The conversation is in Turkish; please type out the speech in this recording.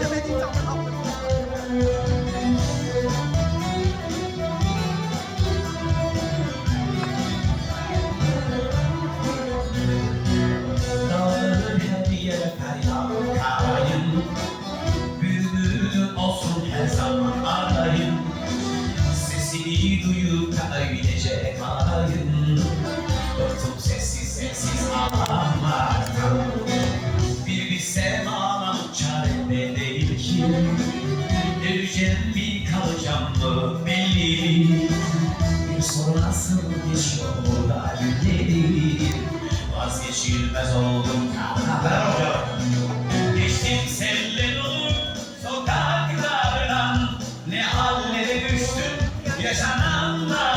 geçemediği zaman Sesini duyup da öylece kalayım Bıktım sessiz sessiz ağlayım Bir kalacağım mı belli Bir soru nasıl geçiyor burada günleri Vazgeçilmez oldum Ver hocam Geçtim seninle dolu sokaklardan. Ne hallere düştüm yaşananlardan